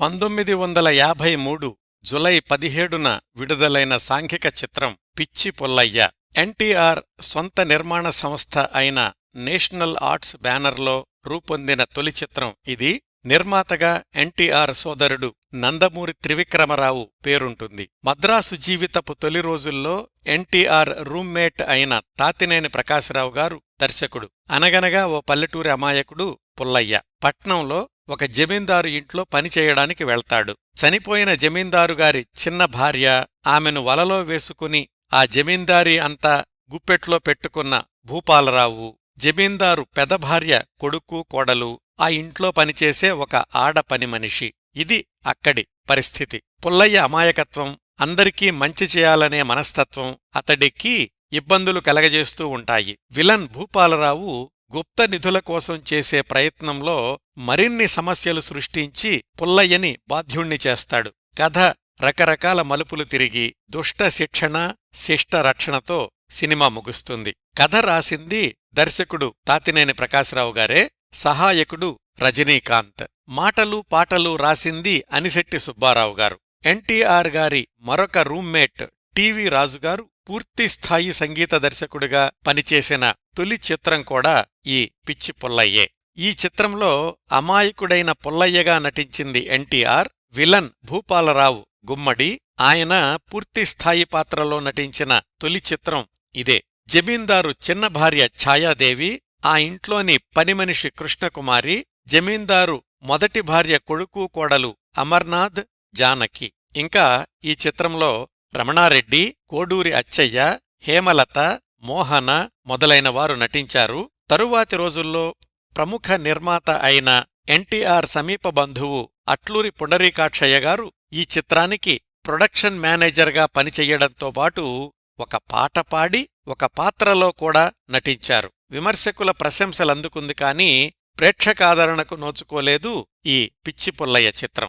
పంతొమ్మిది వందల యాభై మూడు జులై పదిహేడున విడుదలైన సాంఘిక చిత్రం పిచ్చి పుల్లయ్య. ఎన్టీఆర్ సొంత నిర్మాణ సంస్థ అయిన నేషనల్ ఆర్ట్స్ బ్యానర్లో రూపొందిన తొలి చిత్రం ఇది. నిర్మాతగా ఎన్టీఆర్ సోదరుడు నందమూరి త్రివిక్రమరావు పేరుంటుంది. మద్రాసు జీవితపు తొలి రోజుల్లో ఎన్టీఆర్ రూమ్మేట్ అయిన తాతినేని ప్రకాశరావు గారు దర్శకుడు. అనగనగా ఓ పల్లెటూరి అమాయకుడు పుల్లయ్య. పట్నంలో ఒక జమీందారు ఇంట్లో పనిచేయడానికి వెళ్తాడు. చనిపోయిన జమీందారు గారి చిన్న భార్య ఆమెను వలలో వేసుకుని ఆ జమీందారీ అంతా గుప్పెట్లో పెట్టుకున్న భూపాలరావు జమీందారు పెదభార్య కొడుకు కోడలు ఆ ఇంట్లో పనిచేసే ఒక ఆడ పని మనిషి. ఇది అక్కడి పరిస్థితి. పుల్లయ్య అమాయకత్వం అందరికీ మంచి చేయాలనే మనస్తత్వం అతడికి ఇబ్బందులు కలగజేస్తూ ఉంటాయి. విలన్ భూపాలరావు గుప్త నిధుల కోసం చేసే ప్రయత్నంలో మరిన్ని సమస్యలు సృష్టించి పుల్లయ్యని బాధ్యుణ్ణి చేస్తాడు. కథ రకరకాల మలుపులు తిరిగి దుష్ట శిక్షణ శిష్ట రక్షణతో సినిమా ముగుస్తుంది. కథ రాసింది దర్శకుడు తాతినేని ప్రకాశరావు గారే సహాయకుడు రజనీకాంత్. మాటలు పాటలు రాసింది అనిశెట్టి సుబ్బారావు గారు. ఎన్టీఆర్ గారి మరొక రూమ్మేట్ టీవీ రాజుగారు పూర్తిస్థాయి సంగీత దర్శకుడిగా పనిచేసిన తొలి చిత్రం కూడా ఈ పిచ్చి పుల్లయ్యే. ఈ చిత్రంలో అమాయకుడైన పుల్లయ్యగా నటించింది ఎన్టీఆర్ విలన్ భూపాలరావు గుమ్మడి. ఆయన పూర్తిస్థాయి పాత్రలో నటించిన తొలి చిత్రం ఇదే. జమీందారు చిన్న భార్య ఛాయాదేవి ఆ ఇంట్లోని పనిమనిషి కృష్ణకుమారి జమీందారు మొదటి భార్య కొడుకు కోడలు అమర్నాథ్ జానకి. ఇంకా ఈ చిత్రంలో రమణారెడ్డి కోడూరి అచ్చయ్య హేమలత మోహన మొదలైన వారు నటించారు. తరువాతి రోజుల్లో ప్రముఖ నిర్మాత అయిన ఎన్టీఆర్ సమీప బంధువు అట్లూరి పుండరీకాక్షయ్య గారు ఈ చిత్రానికి ప్రొడక్షన్ మేనేజర్గా పనిచెయ్యడంతో పాటు ఒక పాట పాడి ఒక పాత్రలో కూడా నటించారు. విమర్శకుల ప్రశంసలందుకుంది కాని ప్రేక్షకాదరణకు నోచుకోలేదు ఈ పిచ్చి పుల్లయ్య చిత్రం.